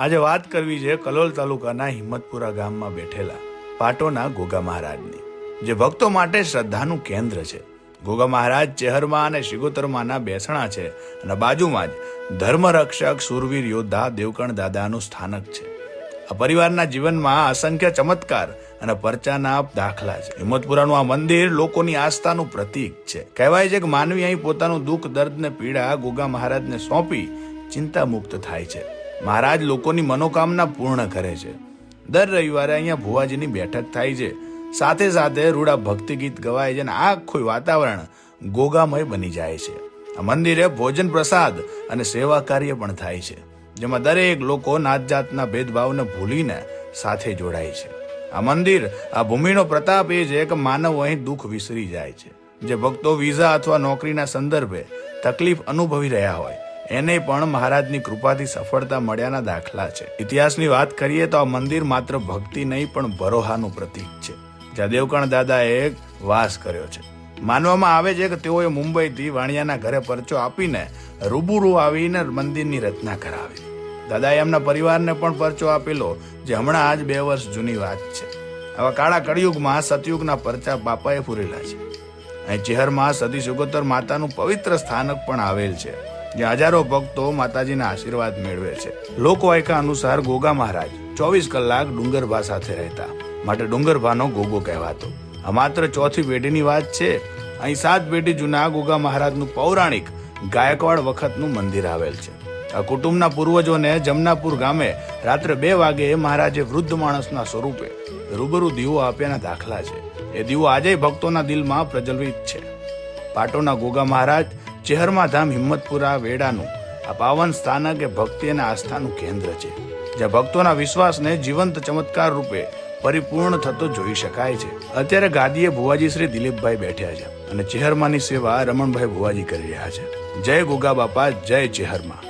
આજે વાત કરવી છે કલોલ તાલુકાના હિંમતપુરા ગામમાં બેઠેલા પાટોના ગોગા મહારાજની, જે ભક્તો માટે શ્રદ્ધાનું કેન્દ્ર છે. ગોગા મહારાજ ચેહરમાં અને શિગોતરમાંના બેસણા છે અને બાજુમાં જ ધર્મરક્ષક સુરવીર યોદ્ધા દેવકણ દાદાનું સ્થાનક છે. આ પરિવારના જીવનમાં અસંખ્ય ચમત્કાર અને પરચાના દાખલા છે. હિંમતપુરાનું આ મંદિર લોકોની આસ્થાનું પ્રતીક છે. કહેવાય છે કે માનવી અહીં પોતાનું દુઃખ દર્દ ને પીડા ગોગા મહારાજને સોંપી ચિંતા મુક્ત થાય છે. મહારાજ લોકોની મનોકામના પૂર્ણ કરે છે. દર રવિવારે અહીંયા ભુવાજીની બેઠક થાય છે. સાથે સાથે રૂડા ભક્તિ ગીત ગવાય છે અને આખું વાતાવરણ ગોગામય બની જાય છે. આ મંદિરે ભોજન પ્રસાદ અને સેવા કાર્ય પણ થાય છે, જેમાં દરેક લોકો નાત જાતના ભેદભાવને ભૂલીને સાથે જોડાય છે. આ મંદિર, આ ભૂમિનો પ્રતાપ એ છે કે માનવ અહીં દુઃખ વિસરી જાય છે. જે ભક્તો વિઝા અથવા નોકરીના સંદર્ભે તકલીફ અનુભવી રહ્યા હોય એને પણ મહારાજની કૃપાથી સફળતા મળ્યાના દાખલા છે. ઇતિહાસની વાત કરીએ તો આ મંદિર માત્ર ભક્તિ નહીં, પણ ભરોહાનું પ્રતીક છે. જ્યાં દેવકણ દાદાએ વાસ કર્યો છે. માનવામાં આવે છે કે તેઓએ મુંબઈથી વાણિયાના ઘરે પરચો આપીને રૂબરૂ આવીને મંદિરની રચના કરાવી. દાદાએ એમના પરિવારને પણ પરચો આપેલો, જે હમણાં આજ બે વર્ષ જૂની વાત છે. આવા કાળા કળિયુગમાં સતયુગના પરચા બાપાએ પૂરેલા છે. અહીં ચેહરમાં સતી સુગોતર માતાનું પવિત્ર સ્થાનક પણ આવેલ છે. જ્યાં હજારો ભક્તો માતાજીના આશીર્વાદ મેળવે છે. લોકવાયકા અનુસાર ગોગા મહારાજ ચોવીસ કલાક ડુંગરભા સાથે રહેતા. માટે ડુંગરભાનો ગોગો કહેવાતો. આ માત્ર ચોથી પેઢીની વાત છે. અહીં સાત પેઢી જૂના ગોગા મહારાજનું પૌરાણિક ગાયકવાડ વખતનું મંદિર આવેલ છે. આ કુટુંબના પૂર્વજોને જમનાપુર ગામે રાત્રે બે વાગે મહારાજે વૃદ્ધ માણસના સ્વરૂપે રૂબરૂ દીવો આપ્યાના દાખલા છે. એ દીવો આજે ભક્તોના દિલમાં પ્રજ્વલિત છે. પાટોના ગોગા મહારાજ ચેહરમાં ધામ હિંમતપુરા વેડાનું આ પાવન સ્થાનક એ ભક્તિ અને આસ્થાનું કેન્દ્ર છે, જ્યાં ભક્તોના વિશ્વાસને જીવંત ચમત્કાર રૂપે પરિપૂર્ણ થતો જોઈ શકાય છે. અત્યારે ગાદીએ ભુવાજી શ્રી દિલીપભાઈ બેઠ્યા છે અને ચેહરમાની સેવા રમણભાઈ ભુવાજી કરી રહ્યા છે. જય ગોગા બાપા, જય ચેહરમાં.